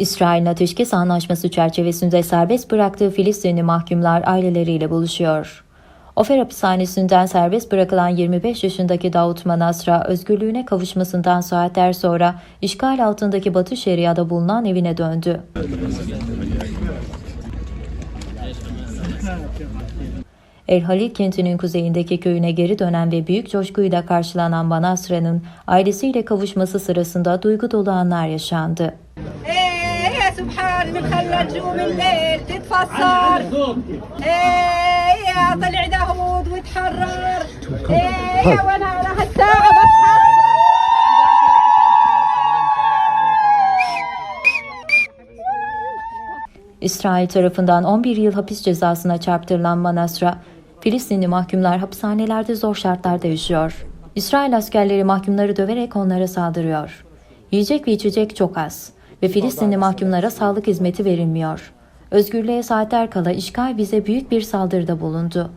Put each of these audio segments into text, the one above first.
İsrail'in ateşkes anlaşması çerçevesinde serbest bıraktığı Filistinli mahkumlar aileleriyle buluşuyor. Ofer hapishanesinden serbest bırakılan 25 yaşındaki Davut Manasra özgürlüğüne kavuşmasından saatler sonra işgal altındaki Batı Şeria'da bulunan evine döndü. El Halil kentinin kuzeyindeki köyüne geri dönen ve büyük coşkuyla karşılanan Manasra'nın ailesiyle kavuşması sırasında duygu dolu anlar yaşandı. ايه يا سبحان من خلى نجوم الليل تتفسر ايه يا طلع داوود وتحرر ايه يا وانا على هالساعة بتحرر İsrail tarafından 11 yıl hapis cezasına çarptırılan Manasra, Filistinli mahkumlar hapishanelerde zor şartlarda yaşıyor. İsrail askerleri mahkumları döverek onlara saldırıyor. Yiyecek ve içecek çok az ve Filistinli mahkumlara sağlık hizmeti verilmiyor. Özgürlüğe saatler kala işgal bize büyük bir saldırıda bulundu.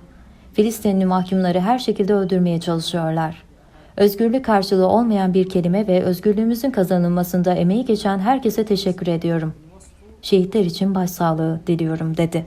Filistinli mahkumları her şekilde öldürmeye çalışıyorlar. Özgürlük karşılığı olmayan bir kelime ve özgürlüğümüzün kazanılmasında emeği geçen herkese teşekkür ediyorum. Şehitler için başsağlığı diliyorum dedi.